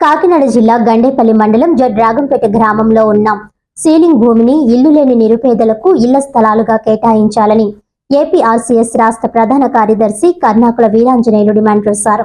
కాకినాడ జిల్లా గండేపల్లి మండలం జడ్ రాగంపేట గ్రామంలో ఉన్న. సీలింగ్ భూమిని ఇల్లు లేని నిరుపేదలకు ఇళ్ళ స్థలాలుగా కేటాయించాలని ఏపీఆర్సీఎస్ రాష్ట్ర ప్రధాన కార్యదర్శి కర్ణాకుల వీరాంజనేయులు డిమాండ్ చేశారు.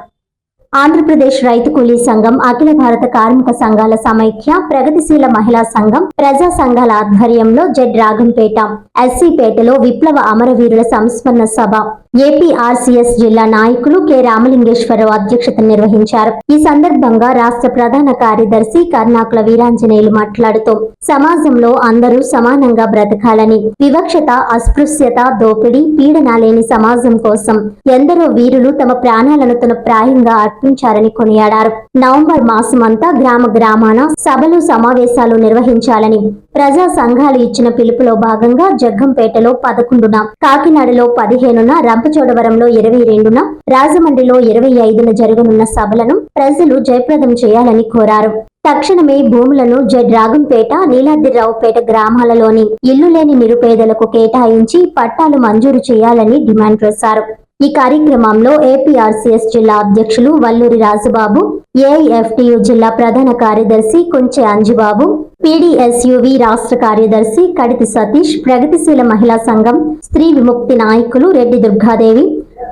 ఆంధ్రప్రదేశ్ రైతు కూలీ సంఘం అఖిల భారత కార్మిక సంఘాల సమైక్య ప్రగతిశీల మహిళా సంఘం ప్రజా సంఘాల ఆధ్వర్యంలో జడ్ రాగంపేట ఎస్సీపేటలో విప్లవ అమరవీరుల సంస్మరణ సభ. ఏపీఆర్సీఎస్ జిల్లా నాయకులు కె. రామలింగేశ్వరరావు అధ్యక్షత నిర్వహించారు. ఈ సందర్భంగా రాష్ట్ర ప్రధాన కార్యదర్శి కర్ణాకుల వీరాంజనేయులు మాట్లాడుతూ సమాజంలో అందరూ సమానంగా బ్రతకాలని వివక్షత అస్పృశ్యత దోపిడీ పీడన లేని సమాజం కోసం ఎందరో వీరులు తమ ప్రాణాలను తన ప్రాయంగా ప్రకటించారని కొనియాడారు. నవంబర్ మాసమంతా గ్రామ గ్రామాన సభలు సమావేశాలు నిర్వహించాలని ప్రజా సంఘాలు ఇచ్చిన పిలుపులో భాగంగా జగ్గంపేటలో పదకొండున కాకినాడలో పదిహేనున రంపచోడవరంలో ఇరవై రెండున రాజమండ్రిలో ఇరవై ఐదున జరగనున్న సభలను ప్రజలు జయప్రదం చేయాలని కోరారు. తక్షణమే భూములను జడ్ రాగంపేట నీలాద్రిరావుపేట గ్రామాలలోని ఇల్లు లేని నిరుపేదలకు కేటాయించి పట్టాలు మంజూరు చేయాలని డిమాండ్ చేశారు. ఈ కార్యక్రమంలో ఏపీఆర్సీఎస్ జిల్లా అధ్యక్షులు వల్లూరి రాజుబాబు ఏఐఎఫ్టియు జిల్లా ప్రధాన కార్యదర్శి కుంచె అంజిబాబు పీడీఎస్యువి రాష్ట్ర కార్యదర్శి కడితి సతీష్ ప్రగతిశీల మహిళా సంఘం స్త్రీ విముక్తి నాయకులు రెడ్డి దుర్గాదేవి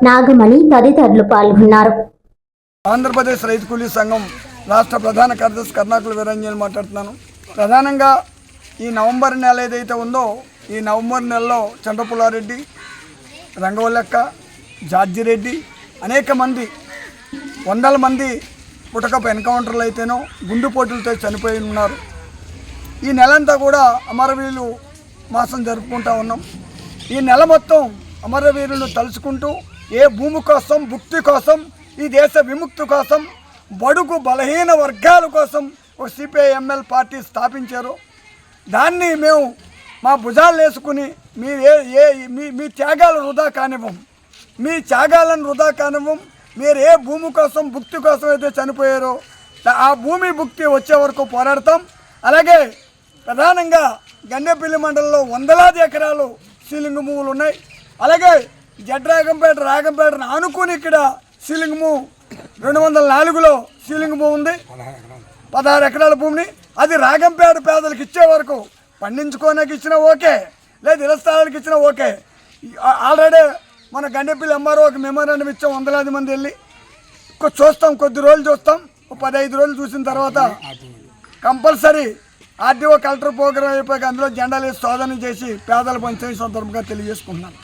నాగమణి తదితరులు పాల్గొన్నారు. ఆంధ్రప్రదేశ్ రైతు కూలీ సంఘం రాష్ట్ర ప్రధాన కార్యదర్శి కర్ణాకుల వీరంజన్ మాట్లాడుతున్నాను. ప్రధానంగా ఈ నవంబర్ నెల ఏదైతే ఉందో ఈ నవంబర్ నెలలో చంద్రపుల్లారెడ్డి రంగవల్లెక్క జార్జిరెడ్డి అనేక మంది వందల మంది పుటకపు ఎన్కౌంటర్లు అయితేనో గుండుపోటులతో చనిపోయి ఉన్నారు. ఈ నెలంతా కూడా అమరవీరులు మాసం జరుపుకుంటా ఉన్నాం. ఈ నెల మొత్తం అమరవీరులను తలుచుకుంటూ ఏ భూమి కోసం భుక్తి కోసం ఈ దేశ విముక్తి కోసం బడుగు బలహీన వర్గాల కోసం ఒక సిపిఐఎంఎల్ పార్టీ స్థాపించారు దాన్ని మేము మా భుజాలు వేసుకుని మీ ఏ ఏ మీ మీ త్యాగాలు వృధా కానివ్వం. మీ త్యాగాలను వృధా కానివ్వం మీరు ఏ భూమి కోసం భుక్తి కోసం అయితే చనిపోయారో ఆ భూమి భుక్తి వచ్చే వరకు పోరాడతాం. అలాగే ప్రధానంగా గండేపల్లి మండలంలో వందలాది ఎకరాలు సీలింగ్ భూములు ఉన్నాయి. అలాగే జడ్రాగంపేట రాగంపేటను ఆనుకుని ఇక్కడ సీలింగ్ మూవ్ రెండు వందల నాలుగులో సీలింగ్ భూమి ఉంది. పదహారు ఎకరాల భూమిని. అది రాగంపేట పేదలకు ఇచ్చే వరకు పండించుకోనకి ఇచ్చినా ఓకే లేదు ఇళ్ళ స్థలాలకు ఇచ్చినా ఓకే. ఆల్రెడీ మన గండెపల్లి ఎంఆర్ఓ ఒక మెమోరాండం ఇచ్చాం వందలాది మంది వెళ్ళి. చూస్తాం కొద్ది రోజులు చూస్తాం. పదహైదు రోజులు చూసిన తర్వాత కంపల్సరీ ఆర్డీఓ కలెక్టర్ ప్రోగ్రాం అయిపోయాక అందులో జెండాలు వేసి చేసి పేదలు పంచే సందర్భంగా తెలియజేసుకుంటున్నాను